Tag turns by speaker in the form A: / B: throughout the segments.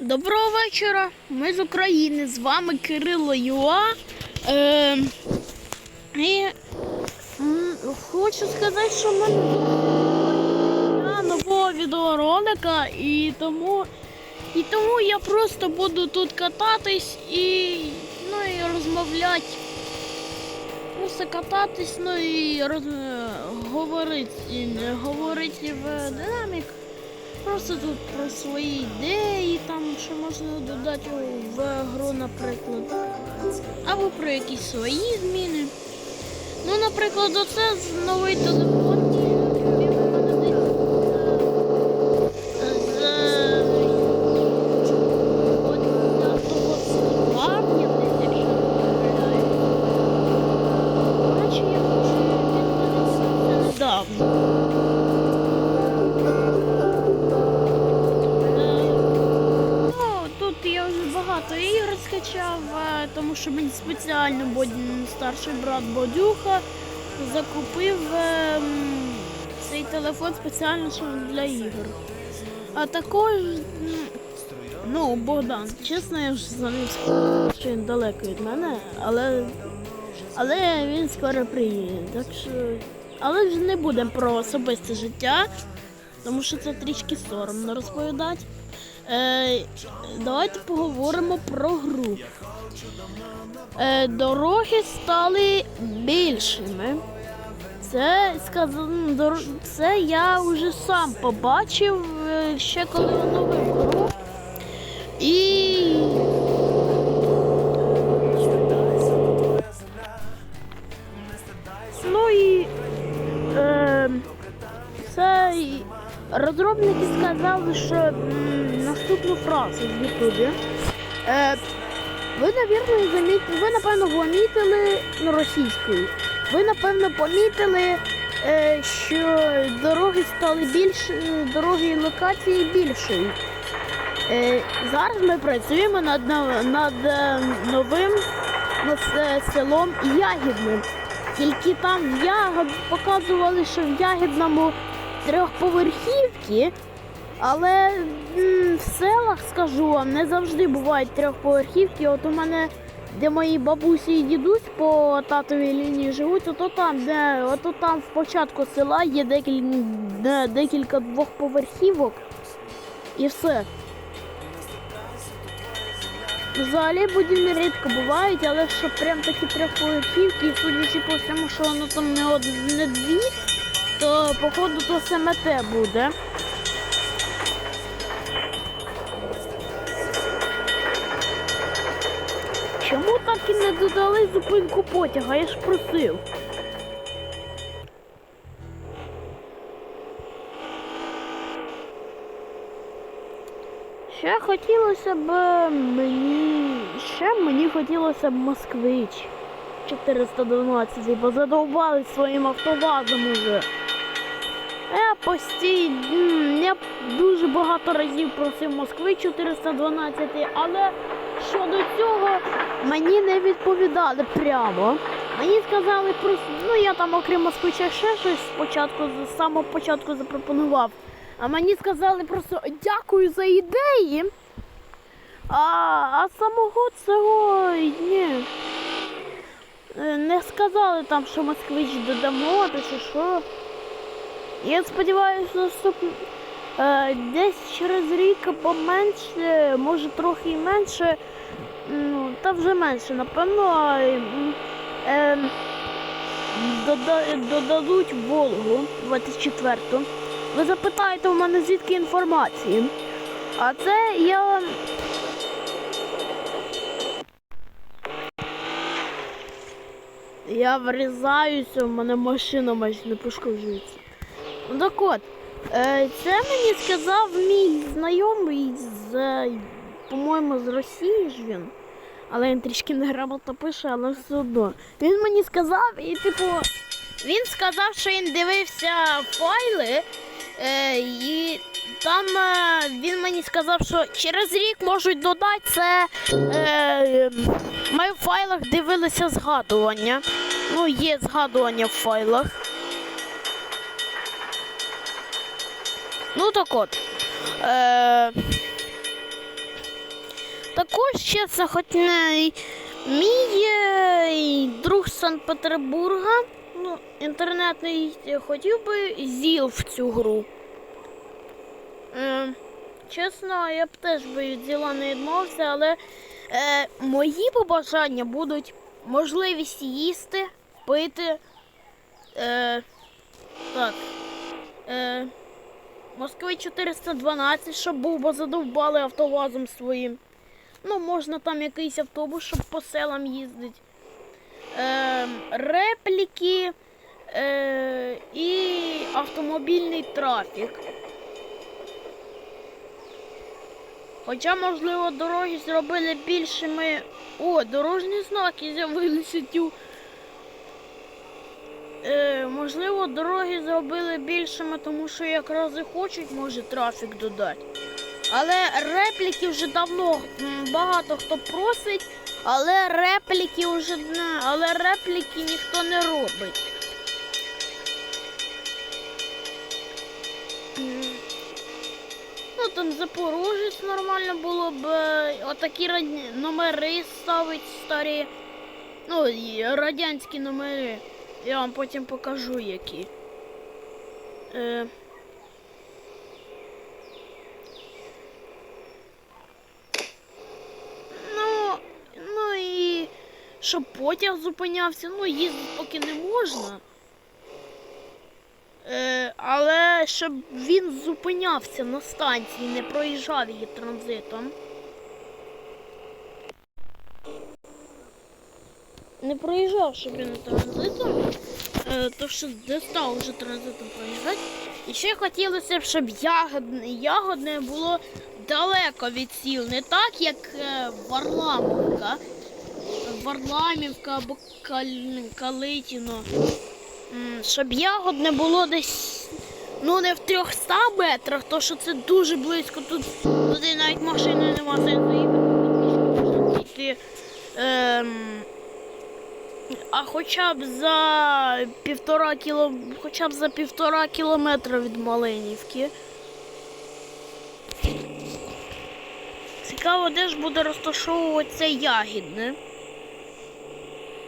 A: Доброго вечора. Ми з України. З вами Кирило Юа. Е, і хочу сказати, що в мене нового відеоролика, і тому, і тому я просто буду тут кататись і, ну, і розмовляти. Просто кататись, ну і роз, говорити, і говорити в динамік. Просто тут про свої ідеї, там що можна додати в гру, наприклад. Або про якісь свої зміни. Ну, наприклад, оце новий телефон. Що мені спеціально Бодін старший брат Бодюха закупив е, м, цей телефон спеціально для ігор. А також, ну, Богдан, чесно, я вже за ним що він далеко від мене, але, але він скоро приїде. Так що, але вже не будемо про особисте життя, тому що це трішки соромно розповідати. Е, давайте поговоримо про гру. Е, дороги стали більшими. Це це я вже сам побачив е, ще коли я новив гру. І ну і е, це розробники сказали, що наступну фразу в Ютубі. Е, ви, навірно, замітили, ви, напевно, помітили ну, російською. Ви, напевно, помітили, е, що дороги стали більш, дороги і локації більшою. Е, зараз ми працюємо над, над е, новим над е, селом Ягідним. Тільки там Ягод показували, що в Ягідному трьохповерхівки, але в селах, скажу вам, не завжди бувають трьохповерхівки. От у мене, де мої бабусі і дідусь по татовій лінії живуть, ото там, де ото там в початку села є декілька, де, декілька двохповерхівок і все. Взагалі будівлі рідко бувають, але що прям такі трьохповерхівки, і судячи по всьому, що воно там не, од... не дві, то походу то саме те буде. Чому так і не додали зупинку потяга? Я ж просив. Ще хотілося б мені. Ще мені хотілося б москвич 412, бо задовбали своїм автовазом уже. Я постійно, я дуже багато разів просив Москви 412, але щодо цього мені не відповідали прямо. Мені сказали просто, ну я там окрім москвича ще щось спочатку, з самого початку запропонував. А мені сказали просто дякую за ідеї. А, а самого цього ні. Е, Не сказали там, що москвич додамо, то чи що. Я сподіваюся, наступний е, десь через рік або менше, може трохи і менше, ну, та вже менше, напевно, е, додадуть Волгу 24-ту. Ви запитаєте у мене звідки інформації. А це я. Я врізаюся, у мене машина майже не пошкоджується. Ну так от, е, це мені сказав мій знайомий з, е, по-моєму, з Росії ж він. Але він трішки неграмотно пише, але все одно. Він мені сказав, і типу, він сказав, що він дивився файли, е, і там е, він мені сказав, що через рік можуть додати це. Е, ми в файлах дивилися згадування. Ну, є згадування в файлах. Ну так от. Е, Також ще це хоч не мій друг Санкт-Петербурга, ну, інтернетний, хотів би зіл в цю гру. Е, чесно, я б теж би від зіла не відмовився, але е, мої побажання будуть можливість їсти, пити. Е, так. Е, Москви 412, щоб був, бо задовбали автовазом своїм. Ну, можна там якийсь автобус, щоб по селам їздить. Е, репліки е, і автомобільний трафік. Хоча, можливо, дороги зробили більшими. О, дорожні знаки з'явилися тю. Е, можливо, дороги зробили більшими, тому що якраз і хочуть, може, трафік додати. Але репліки вже давно багато хто просить, але репліки вже але репліки ніхто не робить. Ну там Запорожець нормально було б е, отакі раді- номери ставить старі. Ну, радянські номери. Я вам потім покажу які. Е, ну, ну і щоб потяг зупинявся, ну їздити поки не можна. Е, але щоб він зупинявся на станції, не проїжджав її транзитом. Не проїжджав, щоб він транзитом, е, то що де став вже транзитом проїжджати. І ще хотілося б, щоб ягодне, ягодне було далеко від сіл, не так, як е, Варламовка. Варламівка або Кал- Калитіно. Щоб ягодне було десь ну не в 300 метрах, то що це дуже близько. Тут туди навіть машини нема сенсу йти. Ем, а хоча б за півтора кіло, хоча б за півтора кілометра від Малинівки. Цікаво, де ж буде розташовуватися ягідне.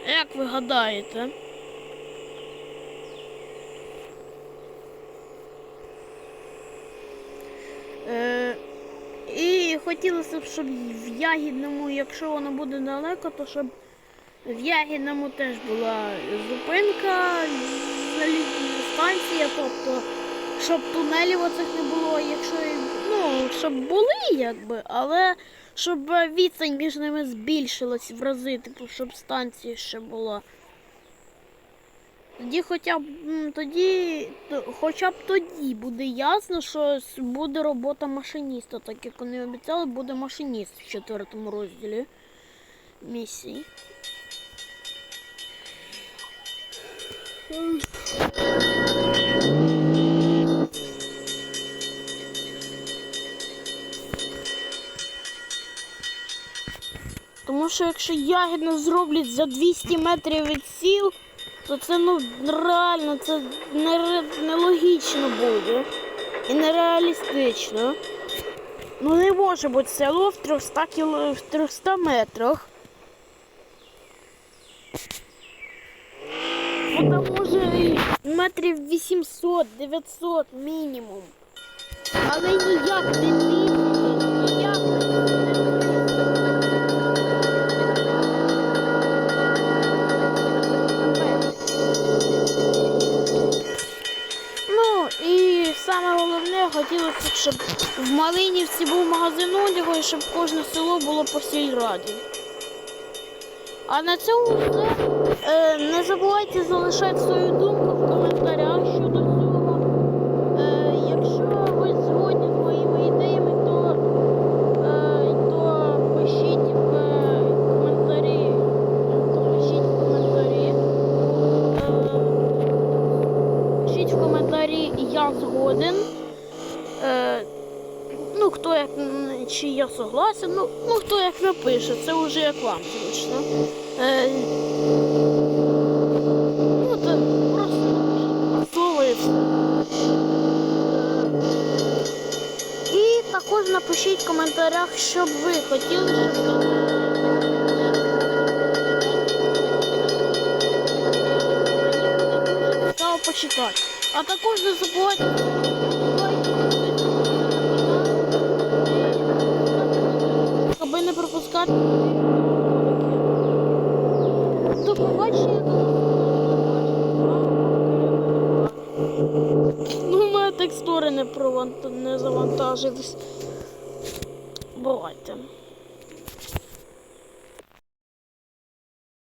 A: Як ви гадаєте? Е, і хотілося б, щоб в Ягідному, якщо воно буде далеко, то щоб в Ягідному теж була зупинка, залізна станція, тобто, щоб тунелів оцих не було, якщо ну, щоб були, якби, але щоб відстань між ними збільшилась в рази, типу, щоб станція ще була. Тоді хоча б тоді, хоча б тоді буде ясно, що буде робота машиніста, так як вони обіцяли, буде машиніст в четвертому розділі місії. Тому що якщо ягідно зроблять за 200 метрів від сіл, то це ну реально це нелогічно буде і нереалістично. Ну не може бути село в 300 кіло, в 300 метрах. Ну там може метрів 800-900 мінімум. Але ніяк не 200, ніяк саме головне хотілося, щоб в Малинівці був магазин одягу і щоб кожне село було по сільраді. А на цьому все. Е, не забувайте залишати свою думку в коментарях щодо цього. Е, якщо ви згодні з моїми ідеями, то, е, то пишіть в коментарі. То пишіть в коментарі. Е, Пишіть в коментарі згоден. Е, ну, хто як чи я согласен, ну, ну хто як напише, це вже як вам зручно. Е, ну, то просто напишіть і також напишіть в коментарях, що б ви хотіли, щоб почитати. А також не забувайте. Аби не пропускати. До побачення. Ну, у мене текстури не, не завантажились.